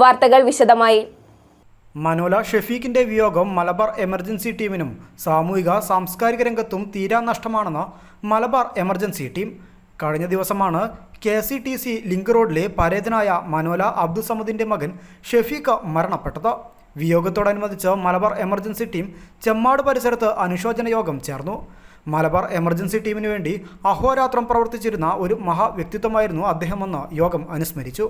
വാർത്തകൾ വിശദമായി. മനോല ഷെഫീഖിന്റെ വിയോഗം മലബാർ എമർജൻസി ടീമിനും സാമൂഹിക സാംസ്കാരിക രംഗത്തും തീരാ നഷ്ടമാണെന്ന് മലബാർ എമർജൻസി ടീം. കഴിഞ്ഞ ദിവസമാണ് K C T C link റോഡിലെ പരേതനായ മനോല അബ്ദുസമദിന്റെ മകൻ ഷെഫീഖ് മരണപ്പെട്ടത്. വിയോഗത്തോടനുബന്ധിച്ച് മലബാർ എമർജൻസി ടീം ചെമ്മാട് പരിസരത്ത് അനുശോചന യോഗം ചേർന്നു. മലബാർ എമർജൻസി ടീമിനു വേണ്ടി അഹോരാത്രം പ്രവർത്തിച്ചിരുന്ന ഒരു മഹാവ്യക്തിത്വമായിരുന്നു അദ്ദേഹമെന്ന് യോഗം അനുസ്മരിച്ചു.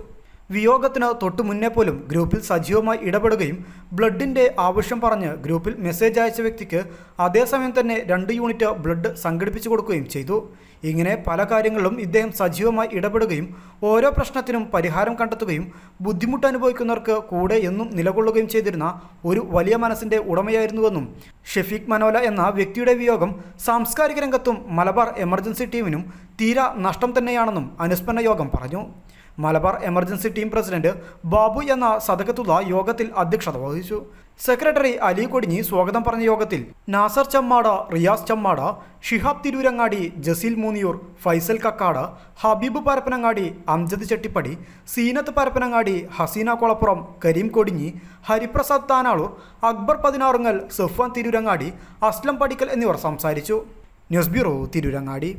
വിയോഗത്തിന് തൊട്ടു മുന്നേ പോലും ഗ്രൂപ്പിൽ സജീവമായി ഇടപെടുകയും ബ്ലഡിന്റെ ആവശ്യം പറഞ്ഞ് ഗ്രൂപ്പിൽ മെസ്സേജ് അയച്ച വ്യക്തിക്ക് അതേസമയം തന്നെ രണ്ട് യൂണിറ്റ് ബ്ലഡ് സംഘടിപ്പിച്ചു കൊടുക്കുകയും ചെയ്തു. ഇങ്ങനെ പല കാര്യങ്ങളിലും ഇദ്ദേഹം സജീവമായി ഇടപെടുകയും ഓരോ പ്രശ്നത്തിനും പരിഹാരം കണ്ടെത്തുകയും ബുദ്ധിമുട്ട് അനുഭവിക്കുന്നവർക്ക് കൂടെ എന്നും നിലകൊള്ളുകയും ചെയ്തിരുന്ന ഒരു വലിയ മനസ്സിന്റെ ഉടമയായിരുന്നുവെന്നും ഷെഫീഖ് മനോല എന്ന വ്യക്തിയുടെ വിയോഗം സാംസ്കാരിക രംഗത്തും മലബാർ എമർജൻസി ടീമിനും തീരാ നഷ്ടം തന്നെയാണെന്നും അനുസ്മരണ യോഗം പറഞ്ഞു. Malabar emergency team president Babu എന്ന സദകത്തുള്ള യോഗത്തിൽ അധ്യക്ഷത വഹിച്ചു. സെക്രട്ടറി അലി കൊടിഞ്ഞി സ്വാഗതം പറഞ്ഞ യോഗത്തിൽ നാസർ ചമ്മാട റിയാസ് ചമ്മാട ഷിഹാബ് തിരൂരങ്ങാടി ജസീൽ മൂന്നിയൂർ ഫൈസൽ കക്കാട് ഹബീബ് പരപ്പനങ്ങാടി അംജദ് ചെട്ടിപ്പടി സീനത്ത് പരപ്പനങ്ങാടി ഹസീന കൊളപ്പുറം കരീം കൊടിഞ്ഞി ഹരിപ്രസാദ് താനാളൂർ അക്ബർ പതിനാറുങ്ങൽ സഫ്വാൻ തിരൂരങ്ങാടി അസ്ലം പടിക്കൽ എന്നിവർ സംസാരിച്ചു. News bureau Tirurangadi.